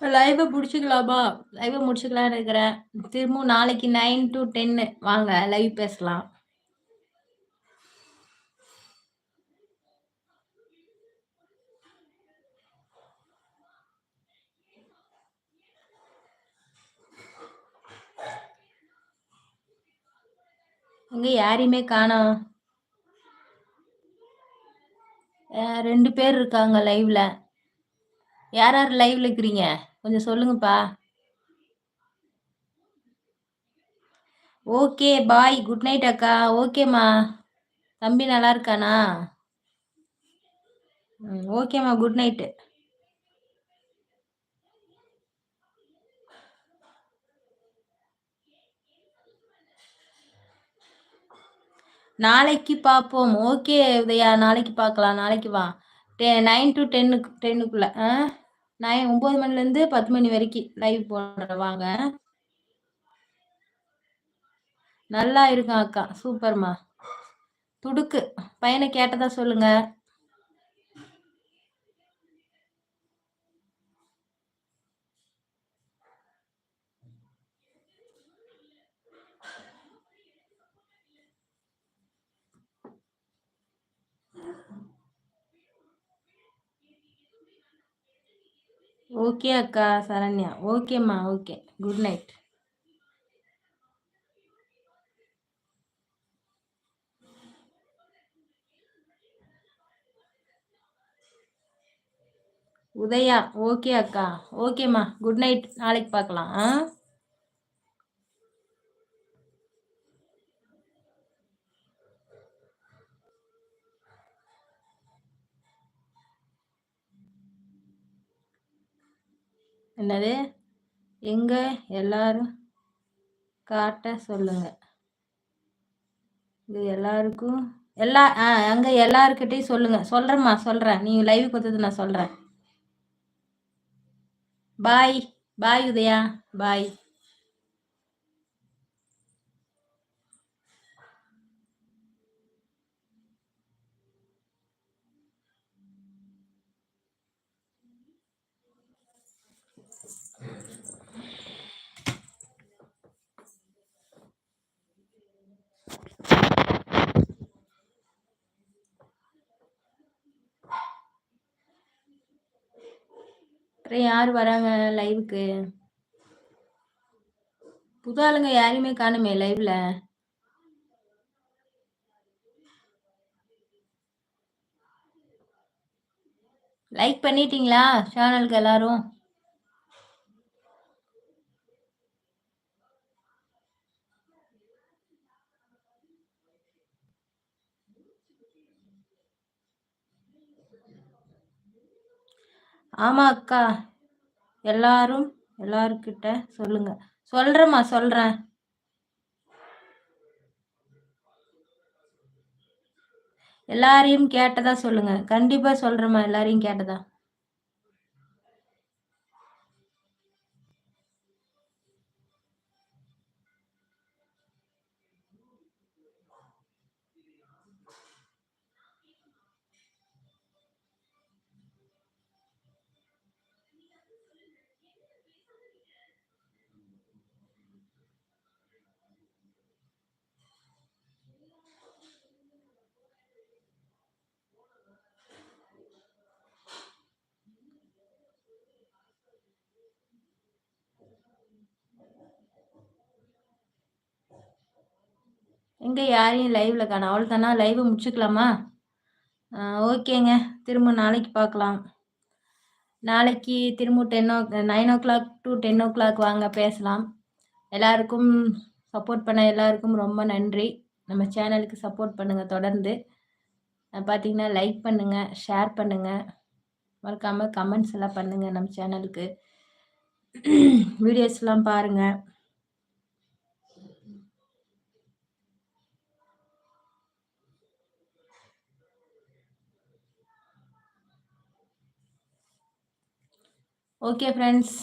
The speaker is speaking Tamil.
லைவை பிடிச்சிக்கலாமா லைவை முடிச்சுக்கலான்னு இருக்கிறேன். திரும்பவும் நாளைக்கு நைன் டு டென்னு வாங்க லைவ் பேசலாம். அங்க யாரையுமே காணோம் ரெண்டு பேர் இருக்காங்க லைவ்ல யார் யார் லைவ்ல இருக்கிறீங்க? கொஞ்சம் சொல்லுங்கப்பா. ஓகே பாய் குட் நைட் அக்கா. ஓகேம்மா தம்பி நல்லா இருக்கானா? ம் ஓகேம்மா குட் நைட்டு நாளைக்கு பார்ப்போம் ஓகே உதயா. நாளைக்கு பார்க்கலாம் நாளைக்கு வா. டெ நைன் டு டென்னுக்கு டென்னுக்குள்ளே ஆ? நான் ஒன்பது மணில மணிலேருந்து பத்து மணி வரைக்கும் லைவ் போடுறவாங்க நல்லா இருக்கும் அக்கா. சூப்பர்மா. துடுக்கு. பையனை கேட்டதா சொல்லுங்க. ஓகே அக்கா சரண்யா. ஓகேம்மா okay. Good night Udaya okay அக்கா. ஓகேம்மா குட் நைட் நாளைக்கு பார்க்கலாம். ஆ? என்னது? எங்க? எல்லாரும் காட்ட சொல்லுங்க. இது எல்லாருக்கும் எல்லா ஆ அங்கே எல்லாருக்கிட்டையும் சொல்லுங்க. சொல்கிறேம்மா சொல்கிறேன் நீ லைவ் கொடுத்தது நான் சொல்கிறேன் பாய் பாய் உதயா. பாய் அப்புறம் யார் வராங்க லைவுக்கு புது ஆளுங்க யாரையுமே காணுமே லைவ்ல லைக் பண்ணிட்டீங்களா சேனலுக்கு எல்லாரும்? ஆமா அக்கா எல்லாரும் எல்லாருக்கிட்ட சொல்லுங்க. சொல்கிறேம்மா சொல்கிறேன் எல்லாரையும் கேட்டதா சொல்லுங்க. கண்டிப்பாக சொல்கிறேம்மா எல்லாரையும் கேட்டதா. எங்கே யாரையும் லைவில் காணும். அவள் தானா லைவை முடிச்சுக்கலாமா? ஓகேங்க. திரும்ப நாளைக்கு பார்க்கலாம். நாளைக்கு திரும்ப ten o nine o'clock to ten o'clock வாங்க பேசலாம். எல்லாருக்கும் சப்போர்ட் பண்ண எல்லாருக்கும் ரொம்ப நன்றி. நம்ம சேனலுக்கு சப்போர்ட் பண்ணுங்கள் தொடர்ந்து. பார்த்தீங்கன்னா லைக் பண்ணுங்கள் ஷேர் பண்ணுங்கள் மறக்காமல் கமெண்ட்ஸ் எல்லாம் பண்ணுங்கள் நம்ம சேனலுக்கு வீடியோஸ்லாம் பாருங்கள் ஓகே ஃப்ரெண்ட்ஸ்